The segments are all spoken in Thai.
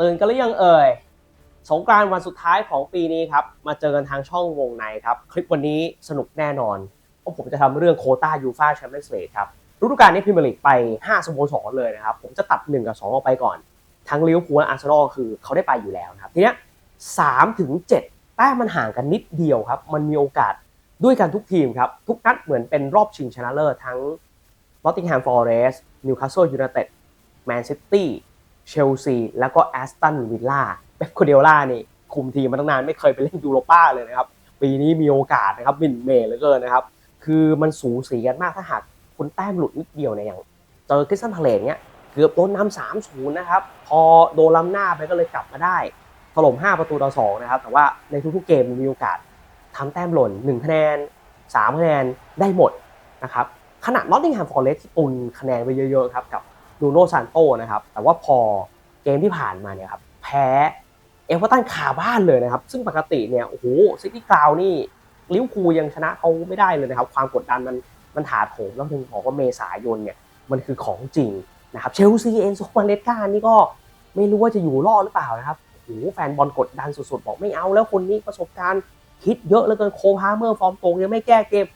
ตื่นกันหรือยังเอ่ยสงกรานต์วันสุดท้ายของปีนี้ครับ มาเจอกันทางช่องวงในครับ คลิปวันนี้สนุกแน่นอน เพราะผมจะทำเรื่องโคต้ายูฟาแชมเปี้ยนส์ลีกครับฤดูกาลนี้พรีเมียร์ลีกไป 5สโมสรเลยนะครับ ผมจะตัด 1 กับ 2 ออกไปก่อน ทั้งลิเวอร์พูลและอาร์เซนอลคือเขาได้ไปอยู่แล้วนะครับ ทีนี้ย3ถึง7แต้มมันห่างกันนิดเดียวครับ มันมีโอกาสด้วยกันทุกทีมครับ ทุกนัดเหมือนเป็นรอบชิงชนะเลิศทั้ง Nottingham Forest Newcastle United Man City เเชลซี แล้วก็แอสตันวิลล่าเป๊ปโคเดล่านี่คุมทีมมาตั้งนานไม่เคยไปเล่นยูโรป้าเลยนะครับ ปีนี้มีโอกาสนะครับมินเมย์เหลือเกินนะครับ คือมันสูสีกันมากถ้าหากคุณแต้มหลุดนิดเดียวเนี่ยอย่างเจอคริสตันพาเลตเนี่ยเกือบโดนนำสามศูนย์นะครับ พอโดนล้ำหน้าไปก็เลยกลับมาได้ถล่ม5 ประตูต่อ2นะครับ แต่ว่าในทุกๆเกมมีโอกาสทำแต้มหล่น1คะแนน3คะแนนได้หมดนะครับขณะนอตติงแฮมฟอร์เรสที่ตุนคะแนนไปเยอะๆครับกับ ดูโนซานโตนะครับแต่ว่าพอเกมที่ผ่านมาเนี่ยครับแพ้เอเวอร์ตันคาบ้านเลยนะครับ ซึ่งปกติเนี่ยโอ้โหซิตี้กราวนี่ลิวอร์พูยังชนะเขาไม่ได้เลยนะครับ ความกดดันมันมันถาโถมแล้วถึงบอกว่าเมษายนเนี่ยมันคือของจริงนะครับเชลซีเองโซมาเลสกานี่ก็ไม่รู้ว่าจะอยู่รอดหรือเปล่านะครับโอ้โหแฟนบอลกดดันสุดๆ บอกไม่เอาแล้วคนนี้ประสบการณ์คิดเยอะเหลือเกินโคฮาเมอร์ฟอร์มตรงยังไม่แก้เกม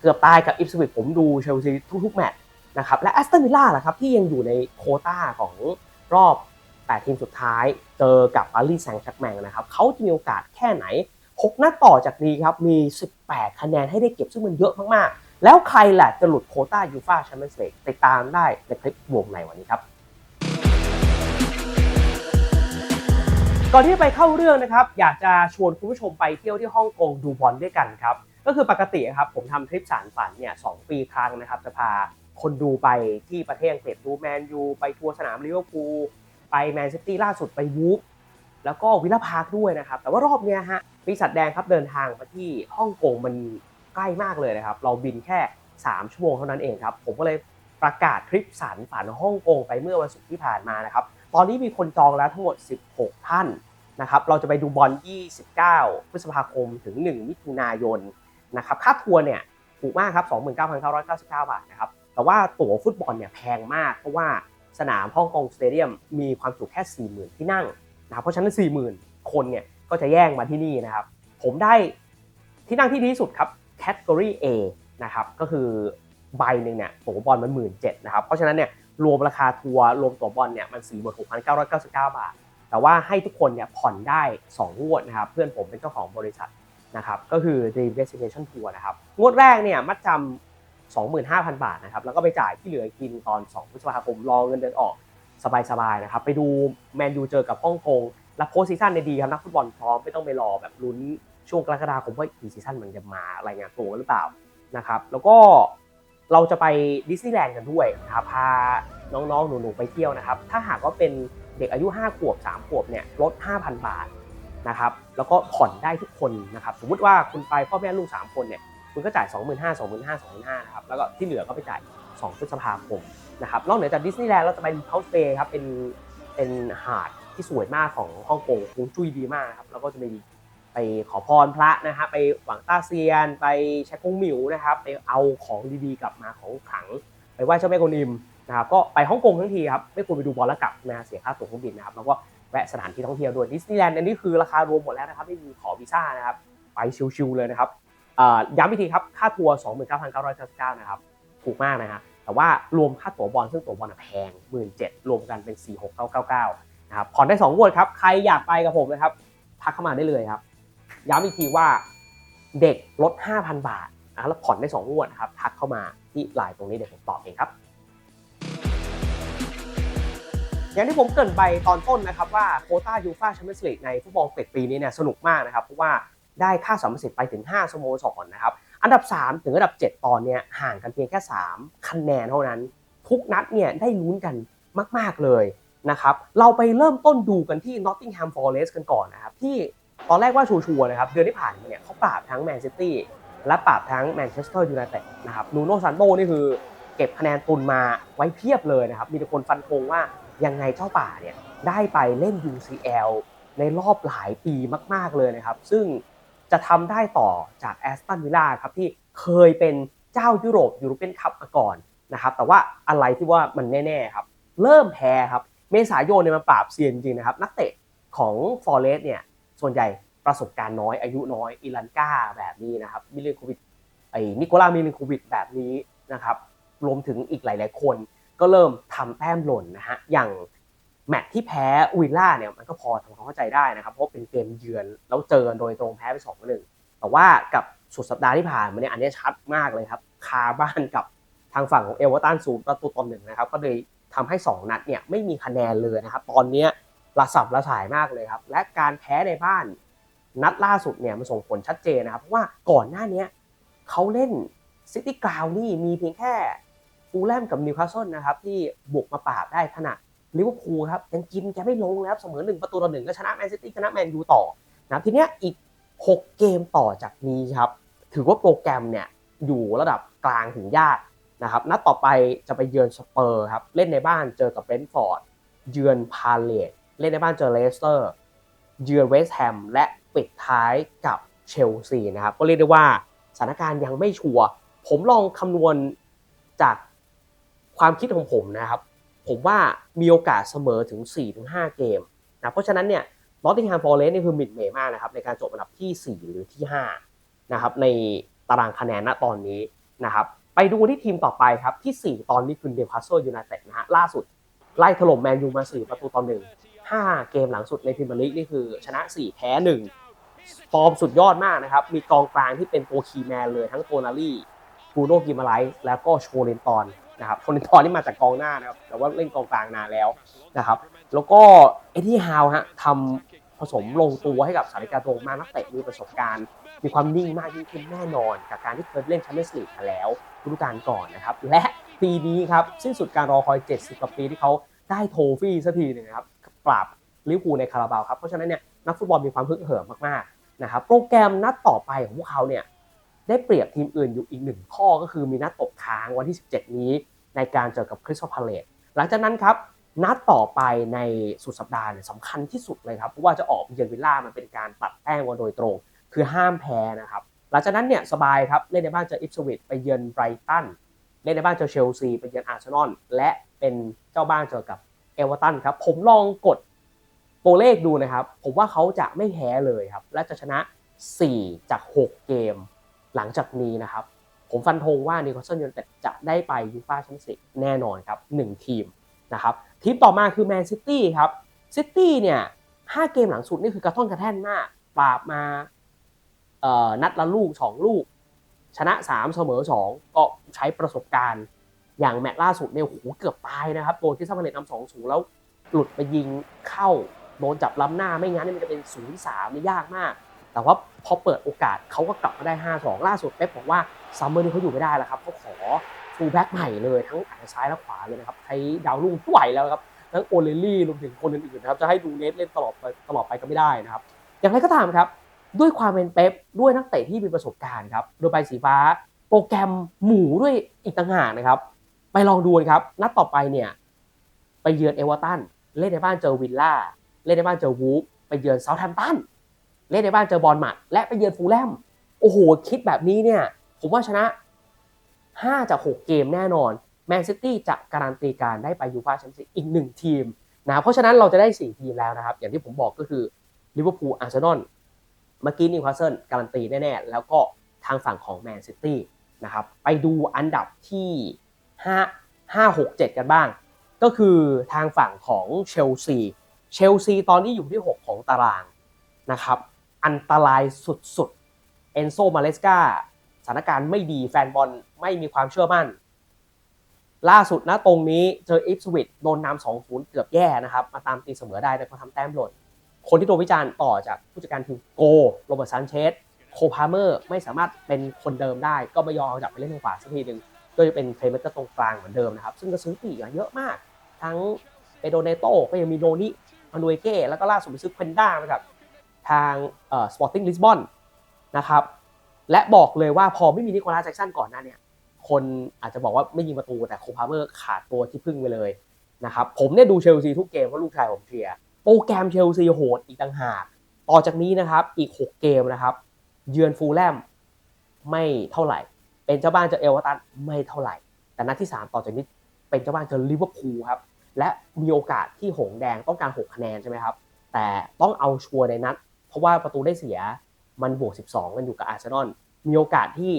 เกือบตายกับอิฟสวิตผมดูเชลซีทุกๆแมตช์ นะครับและแอสตันวิลล่าล่ะครับที่ยังอยู่ในโคต้าของรอบ 8 ทีมสุดท้ายเจอกับปารีสแซงต์แชร์กแมงนะครับเขาจะมีโอกาสแค่ไหน 6 นัดต่อจากนี้ครับมี 18 คะแนนให้ได้เก็บซึ่งมันเยอะมากๆ แล้วใครแหละจะหลุดโคต้ายูฟาแชมเปี้ยนส์ลีกติดตามได้ในคลิปวงในวันนี้ครับก่อนที่จะไปเข้าเรื่องนะครับอยากจะชวนคุณผู้ชมไปเที่ยวที่ฮ่องกงดูบอลด้วยกันครับก็คือปกติครับผมทำทริปสารฝันเนี่ยสองปีครั้งนะครับจะพา คนดูไปที่ประเทศอังกฤษดูแมนยูไปทัวร์สนามลิเวอร์พูลไปแมนซิตี้ล่าสุดไปวูฟแล้วก็วิลล่าพาร์คด้วยนะครับ แต่ว่ารอบเนี้ยฮะปีศาจแดงครับเดินทางมาที่ฮ่องกงมันใกล้มากเลยนะครับ เราบินแค่ 3 ชั่วโมงเท่านั้นเองครับ ผมก็เลยประกาศทริปสารฝันฮ่องกงไปเมื่อวันศุกร์ที่ผ่านมานะครับ ตอนนี้มีคนจองแล้วทั้งหมด 16 ท่านนะครับ เราจะไปดูบอล 29 พฤษภาคมถึง 1 มิถุนายนนะครับ ค่าทัวร์เนี่ยถูกมากครับ 29,999 บาทนะครับ แต่ว่าตั๋วฟุตบอลเนี่ยแพงมาก เพราะว่าสนามฮ่องกงสเตเดียมมีความจุแค่ 40,000 ที่นั่งนะครับเพราะฉะนั้น 40,000 คนเนี่ยก็จะแย่งมาที่นี่นะครับ ผมได้ที่นั่งที่ดีที่สุดครับ Category A นะครับก็คือใบหนึ่งเนี่ยตั๋วบอลมัน17,000นะครับเพราะฉะนั้นเนี่ยรวมราคาทัวร์รวมตั๋วบอลเนี่ยมัน46,999บาท แต่ว่าให้ทุกคนเนี่ยผ่อนได้2งวดนะครับเพื่อนผมเป็นเจ้าของบริษัทนะครับก็คือ Dream Destination Tour นะครับงวดแรกเนี่ยมัดจำ 25,000 บาทนะครับแล้วก็ไปจ่ายที่เหลือกินตอน 2 พฤษภาคมรอเงินเดือนออกสบายๆนะครับไปดูแมนยูเจอกับฮ่องกงและโพสซีซั่นในดีครับนักฟุตบอลพร้อมไม่ต้องไปรอแบบลุ้นช่วงกรกฎาคมว่าอีซีซั่นมันจะมารายงานตัวหรือเปล่านะครับแล้วก็เราจะไปดิสนีย์แลนด์กันด้วยนะครับพาน้องๆ หนูๆ ไปเที่ยวนะครับ ถ้าหากว่าเป็นเด็กอายุ 5 ขวบ 3 ขวบเนี่ยลด 5,000 บาทนะครับ แล้วก็ผ่อนได้ทุกคนนะครับ สมมุติว่าคุณไปพ่อแม่ลูก 3 คนเนี่ย คุณก็จ่าย 25,000 25,000 25,000นะครับแล้วก็ที่เหลือก็ไปจ่าย 2 พฤษภาคมนะครับนอกเหนือจากดิสนีย์แลนด์เราจะไปเฮาส์เ a ย์ครับเป็นเป็นหาดที่สวยมากของฮ่องกงฮวงจุ้ยดีมากนะครับแล้วก็จะไปไปขอพรพระนะฮะไปหวังต้าเซียน ไปแชกงหมิวนะครับไปเอาของดีๆกลับมาของขลัง ไปไหว้เจ้าแม่กวนอิมนะครับก็ไปฮ่องกงทั้งทีครับไม่ควรไปดูบอลแล้วกลับนะฮะเสียค่าตั๋วเครื่องบินนะครับแล้วก็แวะสถานที่ท่องเที่ยวด้วยดิสนีย์แลนด์อันนี้คือราคารวมหมดแล้วนะครับไม่มีขอวีซ่านะครับไปชิลๆเลยนะครับ ย้ำอีกทีครับ ค่าทัวร์ 29,999 นะครับ ถูกมากนะฮะ แต่ว่ารวมค่าตั๋วบอลซึ่งตั๋วบอลแพง 17,000รวมกันเป็น 46,999 นะครับ ผ่อนได้ 2 งวดครับ ใครอยากไปกับผมนะครับ ทักเข้ามาได้เลยครับ ย้ำอีกทีว่าเด็กลด 5,000 บาทนะแล้วผ่อนได้ 2 งวดครับ ทักเข้ามาที่ไลน์ตรงนี้เดี๋ยวผมตอบเองครับอย่างที่ผมเกริ่นไปตอนต้นนะครับว่าโคต้ายูฟาแชมเปี้ยนส์ลีกในฟุตบอลเตกปีนี้เนี่ยสนุกมากนะครับเพราะว่า ได้ค่าสัมประสิทธิ์ไปถึง 5สโมสรนะครับ อันดับ 3 ถึงอันดับ 7 ตอนเนี้ยห่างกันเพียงแค่ 3 คะแนนเท่านั้น ทุกนัดเนี่ยได้ลุ้นกันมาก ๆ เลยนะครับ เราไปเริ่มต้นดูกันที่ Nottingham Forest กันก่อนนะครับ ที่ตอนแรกว่าชัวร์ๆนะครับ เดือนที่ผ่านมาเนี่ยเขาปราบทั้งแมนซิตี้และปราบทั้งแมนเชสเตอร์ยูไนเต็ดนะครับนูโน่ซันโตนี่คือเก็บคะแนนตุนมาไว้เพียบเลยนะครับ มีแต่คนฟันธงว่ายังไงเจ้าป่าเนี่ยได้ไปเล่น UCL ในรอบหลายปีมาก ๆเลยนะครับ ซึ่ง จะทำได้ต่อจากแอสตันวิลล่าครับที่เคยเป็นเจ้ายุโรปยูโรเปียนคัพมาก่อนนะครับแต่ว่าอะไรที่ว่ามันแน่ๆครับเริ่มแพ้ครับเมษายนเนี่ยมันปราบเซียนจริงนะครับนักเตะของฟอร์เรสเนี่ยส่วนใหญ่ประสบการณ์น้อยอายุน้อยอิลันกาแบบนี้นะครับมิเลนโควิดไอ้นิโคลามิเลนโควิดแบบนี้นะครับรวมถึงอีกหลาย ๆ คนก็เริ่มทำแต้มหล่นนะฮะอย่าง แมตช์ที่แพ้วิลล่าเนี่ยมันก็พอทำความเข้าใจได้นะครับ เพราะเป็นเกมเยือนแล้วเจอโดยตรงแพ้ไป2อหนึ่งแต่ว่ากับสุดสัปดาห์ที่ผ่านมาเนี่ยอันนี้ชัดมากเลยครับ คาบ้านกับทางฝั่งของเอเวอร์ตันศูนย์ประตูต่อหนึ่งนะครับ ก็เลยทำให้ 2 นัดเนี่ยไม่มีคะแนนเลยนะครับ ตอนนี้ระสับระสายมากเลยครับ และการแพ้ในบ้านนัดล่าสุดเนี่ยมันส่งผลชัดเจนนะครับ เพราะว่าก่อนหน้านี้เขาเล่นซิตี้กราวนี่มีเพียงแค่ฟูลแลมกับนิวคาสเซิลนะครับที่บุกมาปราบได้ขณะ ลิเวอร์พูลครับยังกินแกไม่ลงนะครับเสมอหนึ่งประตูต่อหนึ่งก็ชนะแมนซิตี้ชนะแมนยูต่อนะทีเนี้ยอีก 6 เกมต่อจากนี้ครับ ถือว่าโปรแกรมเนี่ยอยู่ระดับกลางถึงยากนะครับนัดต่อไปจะไปเยือนสเปอร์ครับ เล่นในบ้านเจอกับเบนท์ฟอร์ด เยือนพาเลตเล่นในบ้านเจอเลสเตอร์ เยือนเวสต์แฮมและปิดท้ายกับเชลซีนะครับ ก็เรียกได้ว่าสถานการณ์ยังไม่ชัวร์ผมลองคำนวณจากความคิดของผมนะครับ ผมว่ามีโอกาสเสมอถึง 4-5 เกมนะเพราะฉะนั้นเนี่ยนอตติงแฮมฟอร์เรสต์นี่คือมิดเมย์มากนะครับในการจบอันดับที่ 4 หรือที่5นะครับในตารางคะแนนณตอนนี้นะครับไปดูที่ทีมต่อไปครับที่ 4 ตอนนี้คือเดลคาสโซยูไนเต็ดนะฮะล่าสุดไล่ถล่มแมนยูมา 4 ประตูต่อหนึ่ง5เกมหลังสุดในพรีเมียร์ลีกนี่คือชนะ 4 แพ้ 1 ฟอร์มสุดยอดมากนะครับ มีกองกลางที่เป็นตัวคีแมนเลยทั้งโทนาลี่บูโนกิมาไลส์แล้วก็โชเลนตอน นะครับโชเลนตอนนี่มาจากกองหน้านะครับแต่ว่าเล่นกองกลางนานแล้วนะครับ แล้วก็เอ็ดดี้ฮาวฮะทำผสมลงตัวให้กับสาริกาโตมานักเตะมีประสบการณ์ มีความนิ่งมากยิ่งขึ้นแน่นอนกับการที่เคยเล่นแชมเปี้ยนส์ลีกมาแล้วฤดูกาลก่อนนะครับและปีนี้ครับสิ้นสุดการรอคอย 70 กว่าปีที่เขาได้โทฟี่สักทีหนึ่งนะครับปราบลิเวอร์พูลในคาราบาวครับเพราะฉะนั้นเนี่ยนักฟุตบอลมีความฮึกเหิมมากๆนะครับโปรแกรมนัดต่อไปของพวกเขาเนี่ย ได้เปรียบทีมอื่นอยู่อีกหนึ่งข้อก็คือมีนัดตกค้างวันที่ 17 นี้ในการเจอกับคริสตัลพาเลตหลังจากนั้นครับนัดต่อไปในสุดสัปดาห์เนี่ยสำคัญที่สุดเลยครับเพราะว่าจะออกเยือนวิลล่ามันเป็นการตัดแต้มกันโดยตรง คือห้ามแพ้นะครับหลังจากนั้นเนี่ยสบายครับเล่นในบ้านเจออิฟสวิตไปเยือนไบรตันเล่นในบ้านเจอเชลซีไปเยือนอาร์เซนอลและเป็นเจ้าบ้านเจอกับเอเวอร์ตันครับผมลองกดตัวเลขดูนะครับ ผมว่าเขาจะไม่แพ้เลยครับ และจะชนะ 4 จาก 6 เกม หลังจากนี้นะครับ ผมฟันธงว่านิโคลสันยูไนเต็ดจะได้ไปยูฟ่าแชมเปี้ยนส์ลีกแน่นอนครับ1ทีมนะครับทีมต่อมาคือแมนซิตี้ครับซิตี้เนี่ย5เกมหลังสุดนี่คือกระท่อนกระแท่นมากปราบมาเอ่อนัดละลูก 2 ลูก ชนะ 3 เสมอ 2 ก็ใช้ประสบการณ์อย่างแมตช์ล่าสุดเนี่ยโหเกือบตายนะครับโดนที่ซัมเบเลตนำสองศูนย์แล้วหลุดไปยิงเข้าโดนจับล้ำหน้าไม่งั้นมันจะเป็นศูนย์สามนี่ยากมาก แต่ว่าพอเปิดโอกาสเขาก็กลับมาได้ 5-2 ล่าสุดเป๊ปบอกว่าซัมเมอร์นี้เขาอยู่ไม่ได้แล้วครับเขาขอฟูลแบ็กใหม่เลยทั้งอาซ้ายและขวาเลยนะครับใช้ดาวรุ่งผู้ไหวแล้วครับทั้งโอเลลี่รวมถึงคนอื่นๆนะครับจะให้ดูเนสเล่นตลอดไปตลอดไปก็ไม่ได้นะครับ อย่างไรก็ตามครับ ด้วยความเป็นเป๊ปด้วยนักเตะที่มีประสบการณ์ครับโดยใบสีฟ้า โปรแกรมหมู่ด้วยอีกต่างหากนะครับ ไปลองดูนครับนัดต่อไปเนี่ยไปเยือนเอเวอร์ตันเล่นในบ้านเจอวิลล่าเล่นในบ้านเจอวูฟไปเยือนเซาท์แฮมป์ตัน เล่นในบ้านเจอบอลมัด และไปเยือนฟูลแลมโอ้โห คิดแบบนี้เนี่ย ผมว่าชนะ 5 จาก 6 เกมแน่นอน แมนซิตี้จะการันตีการได้ไปยูฟ่าแชมเปี้ยนส์ลีกอีกหนึ่งทีมนะเพราะฉะนั้นเราจะได้ 4 ทีมแล้วนะครับ อย่างที่ผมบอกก็คือลิเวอร์พูลอาร์เซนอลเมื่อกี้นิวคาสเซิลการันตีแน่ๆ แล้วก็ทางฝั่งของแมนซิตี้นะครับไปดูอันดับที่ 5 5 6 7 กันบ้าง ก็คือทางฝั่งของเชลซีเชลซีตอนนี้อยู่ที่ 6 ของตารางนะครับ อันตรายสุดๆ เอนโซมาเลสกาสถานการณ์ไม่ดีแฟนบอลไม่มีความเชื่อมั่น ล่าสุดนะตรงนี้เจออิฟสวิตโดนนำสองศูนย์เกือบแย่นะครับ มาตามตีเสมอได้แต่ก็ทำแต้มหล่น คนที่โดนวิจารณ์ต่อจากผู้จัดการทีมโกโรเบิร์ตซานเชสโคพาเมอร์ไม่สามารถเป็นคนเดิมได้ ก็ไม่ยอมเอาจับไปเล่นทางขวาสักทีหนึ่งก็จะเป็นเพลย์เม k เกอร์ตรงกลางเหมือนเดิมนะครับ ซึ่งก็ซื้อปีกเยอะมาก ทั้งเปโดเนโตก็ยังมีโนนิมานูเอเก้แล้วก็ล่าสุดไปซื้อเควนด้ามาจาก ทางสปอร์ติ้งลิสบอนนะครับและบอกเลยว่าพอไม่มีนิโคลัสแจ็กสันก่อนหน้าเนี่ยคนอาจจะบอกว่าไม่ยิงประตูแต่โคพาเมอร์ขาดตัวที่พึ่งไปเลยนะครับผมเนี่ยดูเชลซีทุกเกมเพราะลูกชายผมเชียร์โปรแกรมเชลซีโหดอีกต่างหากต่อจากนี้นะครับอีก 6 เกมนะครับ เยือนฟูลแลมไม่เท่าไหร่ เป็นเจ้าบ้านเจอเอเวตันไม่เท่าไหร่ แต่นัดที่ 3 ต่อจากนี้เป็นเจ้าบ้านเจอลิเวอร์พูลครับและมีโอกาสที่หงแดงต้องการ 6 คะแนนใช่ไหมครับแต่ต้องเอาชัวร์ในนัด ราะว่าประตูได้เสียมันบวก 12 กันอยู่กับอาร์เซนอลมีโอกาสที่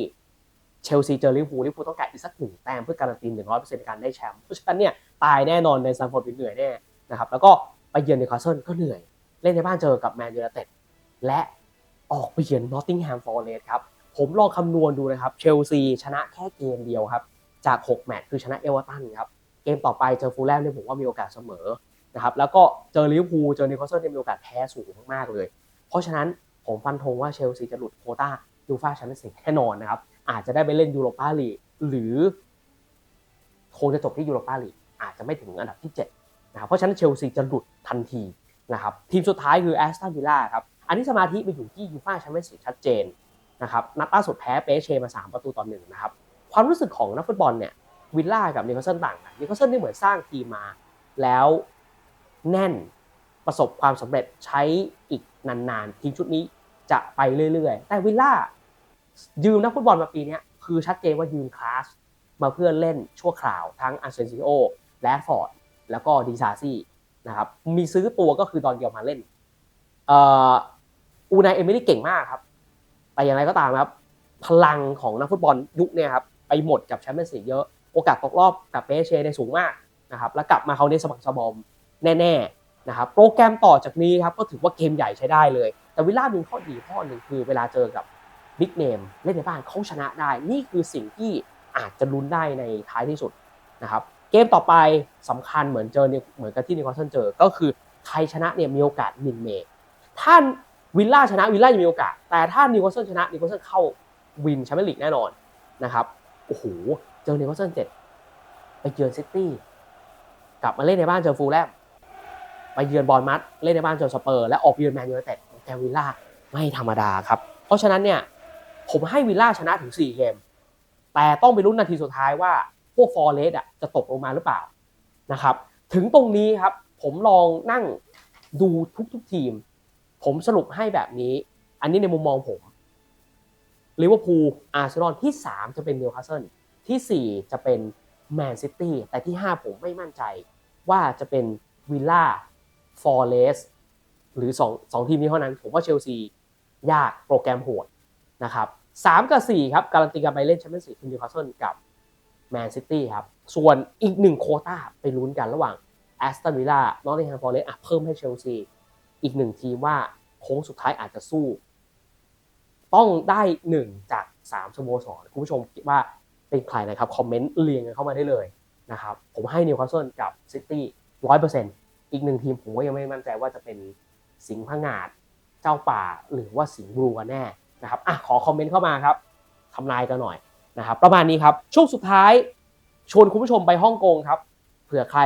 เชลซีเจอลิเวอร์พูลลิเวอร์พูลต้องการอีกสักหนึ่งแต้มเพื่อการันตี100%ในการได้แชมป์เพราะฉะนั้นเนี่ยตายแน่นอนในซัมฟอร์ดเหนื่อยแน่นะครับแล้วก็ไปเยือนนิวคาสเซิลก็เหนื่อย เล่นในบ้านเจอกับแมนยูไนเต็ดและออกไปเยือนนอตติงแฮมฟอร์เรสต์ครับผมลองคำนวณดูนะครับเชลซีชนะแค่เกมเดียวครับจาก 6 แมตช์คือชนะเอเวอร์ตันครับเกมต่อไปเจอฟูลแลมเนี่ยผมว่ามีโอกาสเสมอนะครับแล้วก็เจอลิเวอร์พูลเจอนิวคาสเซิลเนี่ยมีโอกาสแพ้สูงมากๆเลย เพราะฉะนั้นผมฟันธงว่าเชลซีจะหลุดโคต้ายูฟ่าแชมเปี้ยนส์ลีกแน่นอนนะครับ อาจจะได้ไปเล่นยูโรปาลีกหรือคงจะจบที่ยูโรปาลีกอาจจะไม่ถึงอันดับที่7นะครับเพราะฉะนั้นเชลซีจะหลุดทันทีนะครับทีมสุดท้ายคือแอสตันวิลล่าครับอันนี้สมาธิไปอยู่ที่ยูฟ่าแชมเปี้ยนส์ลีกชัดเจนนะครับนัดล่าสุดแพ้เปเชมา 3 ประตูต่อหนึ่งนะครับความรู้สึกของนักฟุตบอลเนี่ยวิลล่ากับนิวคาสเซิลต่างกันนิวคาสเซิลนี่เหมือนสร้างทีมมา แล้วแน่นประสบความสำเร็จใช้อีก นานๆ ทีมชุดนี้จะไปเรื่อยๆ แต่วิลล่ายืมนักฟุตบอลมาปีนี้คือชัดเจนว่ายืมคลาสมาเพื่อเล่นชั่วคราวทั้งอาร์เซนซิโอแลฟอร์ดแล้วก็ดีซาซี่นะครับมีซื้อตัวก็คือดอนเกียวมาเล่นอูนายเอมิลี่เก่งมากครับ แต่อย่างไรก็ตามครับ พลังของนักฟุตบอลยุคนี่ยครับไปหมดกับแชมเปี้ยนส์ลีกเยอะ โอกาสตกรอบกับเปเชได้สูงมากนะครับ แล้วกลับมาเขาในสมัครสมอมแน่ๆ นะครับโปรแกรมต่อจากนี้ครับก็ถือว่าเกมใหญ่ใช้ได้เลย แต่วิลล่ามีข้อดีข้อหนึ่งคือเวลาเจอกับบิ๊กเนมเล่นในบ้านเขาชนะได้ นี่คือสิ่งที่อาจจะลุ้นได้ในท้ายที่สุดนะครับเกมต่อไปสำคัญเหมือนเจอเนี่ยเหมือนกับที่นิวคาสเซิลเจอ ก็คือใครชนะเนี่ยมีโอกาสมินเมย์ถ้าวิลล่าชนะวิลล่ายังมีโอกาส แต่ถ้านิวคาสเซิลชนะนิวคาสเซิลเข้าวินแชมเปี้ยนลีกแน่นอนนะครับโอ้โหเจอนิคาสเซิลเสร็จไปเยือนซิตี้กลับมาเล่นในบ้านเจอฟูลแลม ไปเยือนบอลมัดเล่นในบ้านจอสเปอร์ และออกเยือนแมนยูไนเต็ดแต่วิลล่าไม่ธรรมดาครับ เพราะฉะนั้นเนี่ยผมให้วิลล่าชนะถึง 4 เกม แต่ต้องไปลุ้นนาทีสุดท้ายว่าพวกฟอร์เรสอะจะตกลงมาหรือเปล่านะครับถึงตรงนี้ครับผมลองนั่งดูทุกๆทีม ผมสรุปให้แบบนี้ อันนี้ในมุมมองผมลิเวอร์พูลอาร์เซนอลที่ 3 จะเป็นนิวคาสเซิลที่ 4 จะเป็นแมนซิตี้แต่ที่ 5 ผมไม่มั่นใจว่าจะเป็นวิลล่า ฟอร์เรสหรือ2 2ทีมนี้เท่านั้น ผมว่าเชลซี ยากโปรแกรมโหดนะครับสามกับสี่ครับ การันตีการไปเล่นแชมเปี้ยนส์ลีกคือนิวคาสเซิลกับแมนซิตี้ครับ ส่วนอีกหนึ่งโคต้าไปลุ้นกันระหว่างแอสตันวิลล่านอตติงแฮมฟอร์เรสต์เพิ่มให้เชลซีอีกหนึ่งทีมว่าโค้งสุดท้ายอาจจะสู้ ต้องได้หนึ่งจากสามสโมสรคุณผู้ชมคิดว่าเป็นใครนะครับ คอมเมนต์เรียงกันเข้ามาได้เลยนะครับ ผมให้นิวคาสเซิลกับซิตี้ร้อยเปอร์เซ็นต์ อีกหนึ่งทีมผมก็ยังไม่มั่นใจว่าจะเป็นสิงห์พงาดเจ้าป่าหรือว่าสิงห์บลูกันแน่นะครับอะขอคอมเมนต์เข้ามาครับทำนายกันหน่อยนะครับประมาณนี้ครับช่วงสุดท้ายชวนคุณผู้ชมไปฮ่องกงครับเผื่อใคร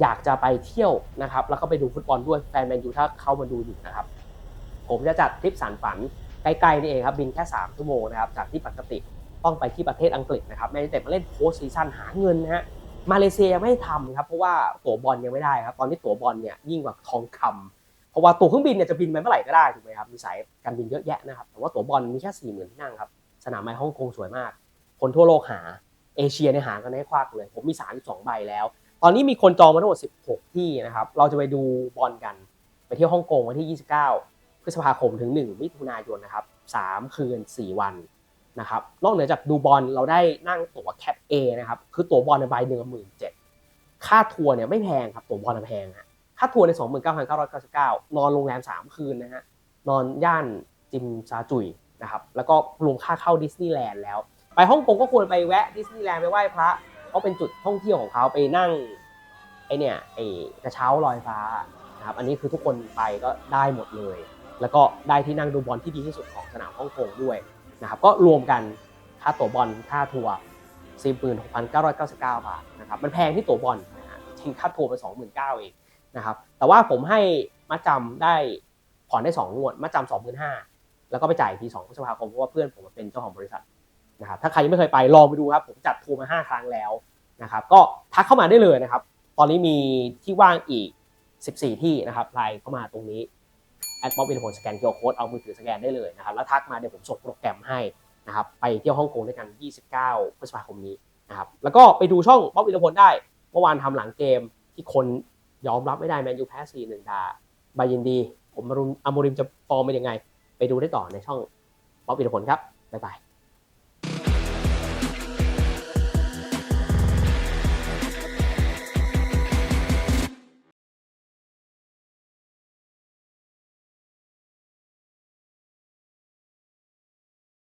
อยากจะไปเที่ยวนะครับแล้วก็ไปดูฟุตบอลด้วยแฟนแมนยูถ้าเข้ามาดูอยู่นะครับ ผมจะจัดทริปสารฝันใกล้ๆนี่เองครับบินแค่3ชั่วโมงนะครับจากที่ปกติต้องไปที่ประเทศอังกฤษนะครับแมนยูเต็ดมาเล่นโค้ชซีซั่นหาเงินนะฮะ มาเลเซียยังไม่ทำครับเพราะว่าตั๋วบอลยังไม่ได้ครับ ตอนนี้ตั๋วบอลเนี่ยยิ่งกว่าทองคำเพราะว่าตั๋วเครื่องบินเนี่ยจะบินไปเมื่อไหร่ก็ได้ถูกไหมครับมีสายการบินเยอะแยะนะครับแต่ว่าตั๋วบอลมีแค่สี่หมื่นที่นั่งครับสนามไม้ฮ่องกงสวยมาก คนทั่วโลกหาเอเชียเนี่ยหากันให้ควักเลย ผมมี32ใบแล้ว ตอนนี้มีคนจองมาทั้งหมด16ที่นะครับเราจะไปดูบอลกันไปเที่ยวฮ่องกงวันที่29พฤษภาคมถึง1มิถุนายนนะครับ3คืน4วัน นะครับนอกเหนือจากดูบอลเราได้นั่งตั๋วแคป A นะครับคือตั๋วบอลในใบหนึ่งหมื่นเจ็ดค่าทัวร์เนี่ยไม่แพงครับตั๋วบอลแพงฮะค่าทัวร์ใน 29,999 นอนโรงแรม 3 คืนนะฮะนอนย่านจิมซาจุยนะครับแล้วก็รวมค่าเข้าดิสนีย์แลนด์แล้ว ไปฮ่องกงก็ควรไปแวะดิสนีย์แลนด์ไปไหว้พระเขาเป็นจุดท่องเที่ยวของเขาไปนั่งไอเนี่ยไอกระเช้าลอยฟ้านะครับอันนี้คือทุกคนไปก็ได้หมดเลย แล้วก็ได้ที่นั่งดูบอลที่ดีที่สุดของสนามฮ่องกงด้วย นะครับก็รวมกันค่าตั๋วบอลค่าทัวร์46,999 บาทนะครับมันแพงที่ตั๋วบอลนะฮะจริงค่าทัวร์ไป29,000เองนะครับแต่ว่าผมให้มัดจำได้ผ่อนได้ 2 งวดมัดจำสองหมื่นห้าแล้วก็ไปจ่ายทีสองพฤษภาคมเพราะว่าเพื่อนผมเป็นเจ้าของบริษัทนะครับถ้าใครยังไม่เคยไปลองไปดูครับผมจัดทัวร์มา 5 ครั้งแล้วนะครับก็ทักเข้ามาได้เลยนะครับ ตอนนี้มีที่ว่างอีก 14 ที่นะครับไลน์เข้ามาตรงนี้ แอดบ๊อปวินโฮสแกนเคียร์โค้ดเอามือถือสแกนได้เลยนะครับแล้วทักมาเดี๋ยวผมส่งโปรแกรมให้นะครับไปเที่ยวฮ่องกงด้วยกัน 29 พฤษภาคมนี้นะครับแล้วก็ไปดูช่องบ๊อปวินพลได้เมื่อวานทำหลังเกมที่คนยอมรับไม่ได้แมนยูแพ้4 1ด่าบายินดี ผมอรุณอมริมจะฟอร์มเป็นยังไง ไปดูได้ต่อในช่องบ๊อกอิทพลครับบ๊ายบาย